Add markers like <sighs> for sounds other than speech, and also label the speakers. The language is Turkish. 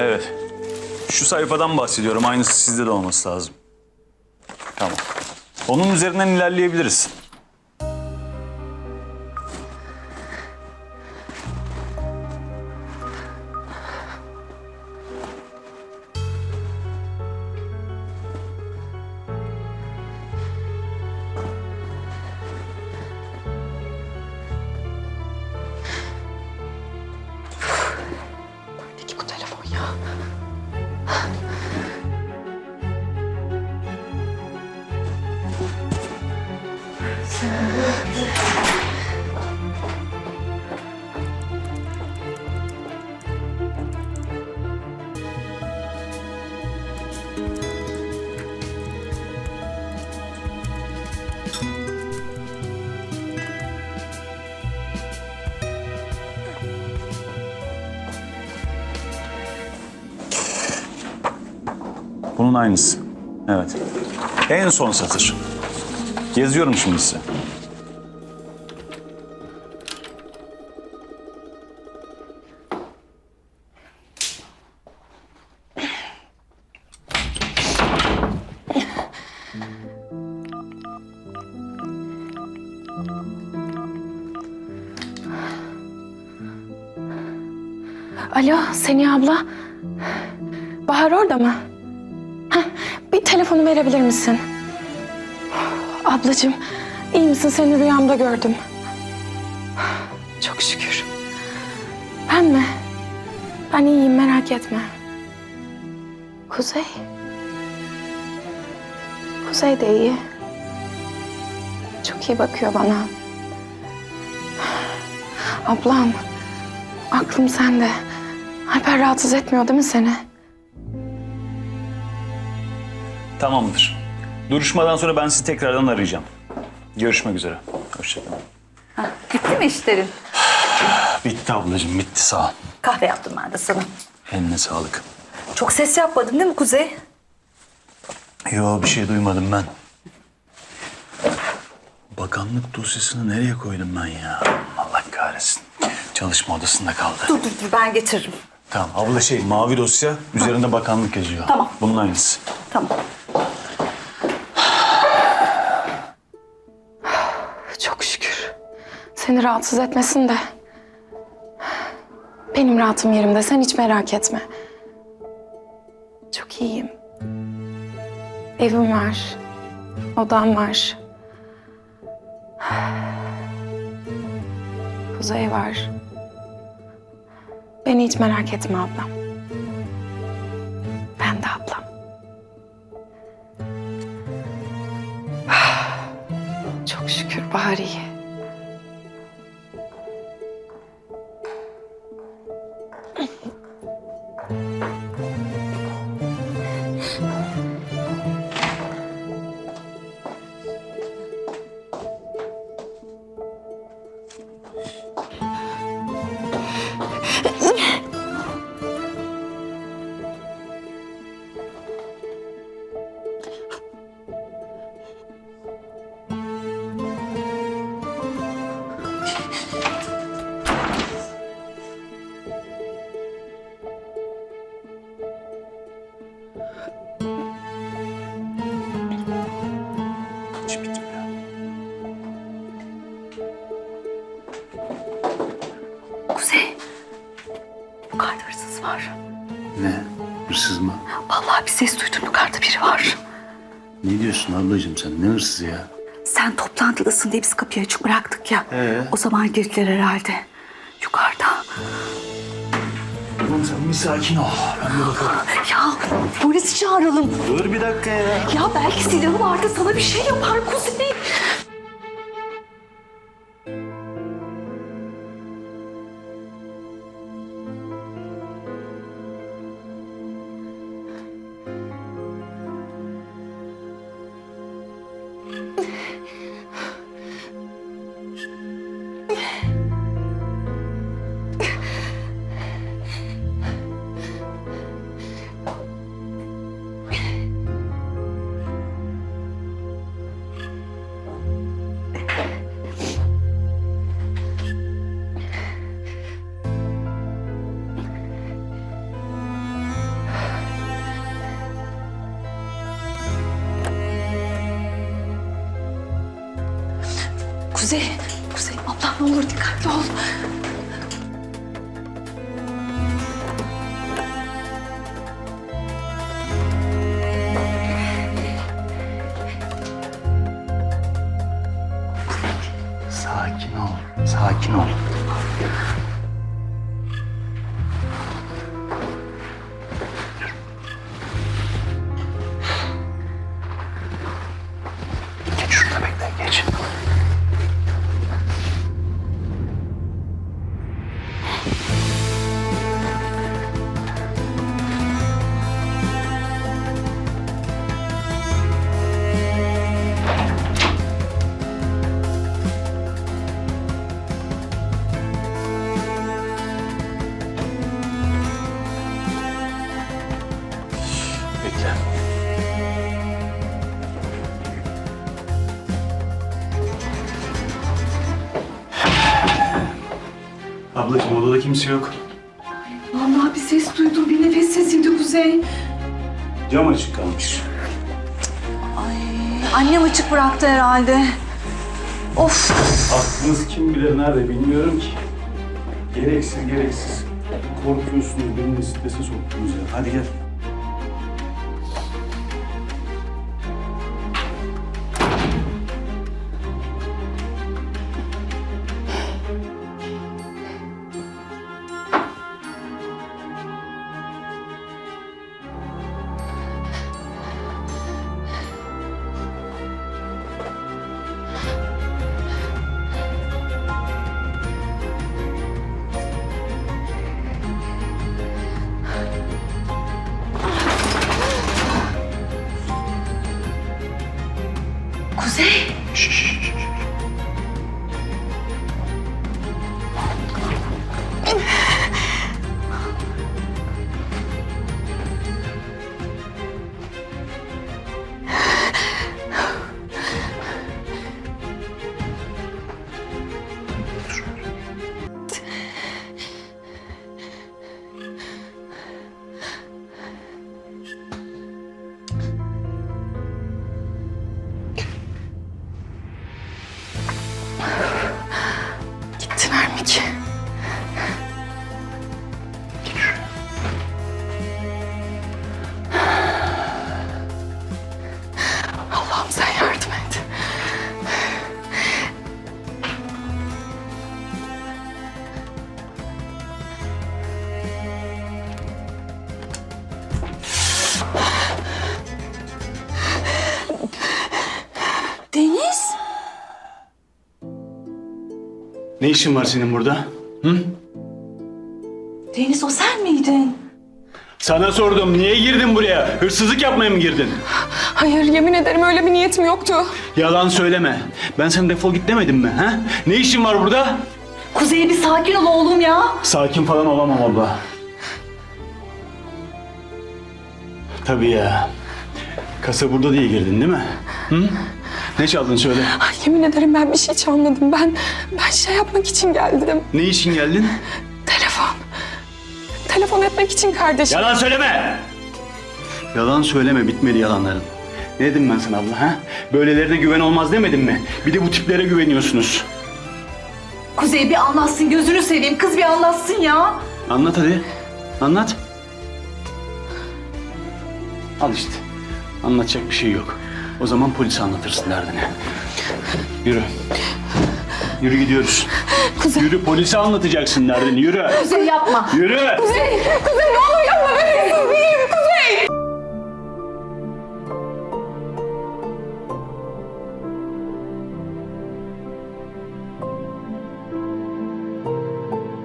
Speaker 1: Evet. Şu sayfadan bahsediyorum. Aynısı sizde de olması lazım. Tamam. Onun üzerinden ilerleyebiliriz. Bunun aynısı. Evet. En son satır. Geziyorum şimdi size.
Speaker 2: Alo Seniha abla. Bahar orada mı? Heh, bir telefonu verebilir misin? Ablacığım iyi misin? Seni rüyamda gördüm. Çok şükür. Ben mi? Ben iyiyim merak etme. Kuzey. Kuzey de iyi. Çok iyi bakıyor bana. Ablam. Aklım sende. Alper rahatsız etmiyor değil mi seni?
Speaker 1: Tamamdır. Duruşmadan sonra ben sizi tekrardan arayacağım. Görüşmek üzere. Hoşçakalın.
Speaker 3: Ha, bitti mi işlerin? <sighs>
Speaker 1: Bitti ablacığım, bitti. Sağ ol.
Speaker 3: Kahve yaptım ben de sana.
Speaker 1: Eline sağlık.
Speaker 3: Çok ses yapmadın değil mi Kuzey?
Speaker 1: Yo bir şey duymadım ben. Bakanlık dosyasını nereye koydum ben ya? Allah kahretsin. Çalışma odasında kaldı.
Speaker 3: Dur dur dur ben getiririm.
Speaker 1: Tamam abla şey mavi dosya üzerinde bakanlık yazıyor.
Speaker 3: Tamam.
Speaker 1: Bunun aynısı.
Speaker 3: Tamam.
Speaker 2: Çok şükür. Seni rahatsız etmesin de. Benim rahatım yerimde. Sen hiç merak etme. Çok iyiyim. Evim var. Odam var. Kuzey var. Beni hiç merak etme ablam. Ben de ablam. Çok şükür Bahar iyi.
Speaker 3: Bir ses duydum yukarıda biri var.
Speaker 4: Ne diyorsun ablacığım sen? Ne hırsız ya?
Speaker 3: Sen toplantıdasın diye biz kapıyı açık bıraktık ya.
Speaker 4: Ee?
Speaker 3: O zaman girdiler herhalde. Yukarıda.
Speaker 4: Tamam sen bir sakin ol. Ben bir bakarım.
Speaker 3: Ya polisi çağıralım.
Speaker 4: Dur bir dakika ya.
Speaker 3: Ya belki silahı vardı sana bir şey yapar Kuzey. Kuzey, Kuzey ablam ne olur dikkatli ol.
Speaker 1: Sakin ol. Sakin ol. Geç şurada bekle geç. Odada kimse yok.
Speaker 3: Vallahi bir ses duydum. Bir nefes sesiydi Kuzey.
Speaker 1: Cam açık kalmış.
Speaker 3: Annem açık bıraktı herhalde. Of.
Speaker 1: Aklınız kim bilir nerede bilmiyorum ki. Gereksiz gereksiz. Korkuyorsunuz, beni strese soktunuz ya. Hadi gel.
Speaker 3: Kuzey.
Speaker 2: Gittiler mi ki? 我
Speaker 3: 去。
Speaker 1: Ne işin var senin burada?
Speaker 3: Deniz o sen miydin?
Speaker 1: Sana sordum. Niye girdin buraya? Hırsızlık yapmaya mı girdin?
Speaker 2: Hayır yemin ederim öyle bir niyetim yoktu.
Speaker 1: Yalan söyleme. Ben sana defol git demedim mi? Ha? Ne işin var burada?
Speaker 3: Kuzey bir sakin ol oğlum ya.
Speaker 1: Sakin falan olamam abla. Tabii ya. Kasa burada diye girdin değil mi? Hı? Ne çaldın söyle.
Speaker 2: Ay, yemin ederim ben bir şey çalmadım. Ben ben şey yapmak için geldim.
Speaker 1: Ne için geldin?
Speaker 2: Telefon. Telefon etmek için kardeşim.
Speaker 1: Yalan söyleme! Yalan söyleme bitmedi yalanların. Ne dedim ben sana abla ha? Böylelerine güven olmaz demedim mi? Bir de bu tiplere güveniyorsunuz.
Speaker 3: Kuzey bir anlatsın gözünü seveyim. Kız bir anlatsın ya.
Speaker 1: Anlat hadi. Anlat. Al işte. Anlatacak bir şey yok. O zaman polise anlatırsın derdini. Yürü. Yürü gidiyoruz.
Speaker 2: Kuzey.
Speaker 1: Yürü polise anlatacaksın derdini. Yürü.
Speaker 3: Kuzey yapma.
Speaker 1: Yürü.
Speaker 2: Kuzey, Kuzey ne olur yapma. Ben hırsız değilim Kuzey.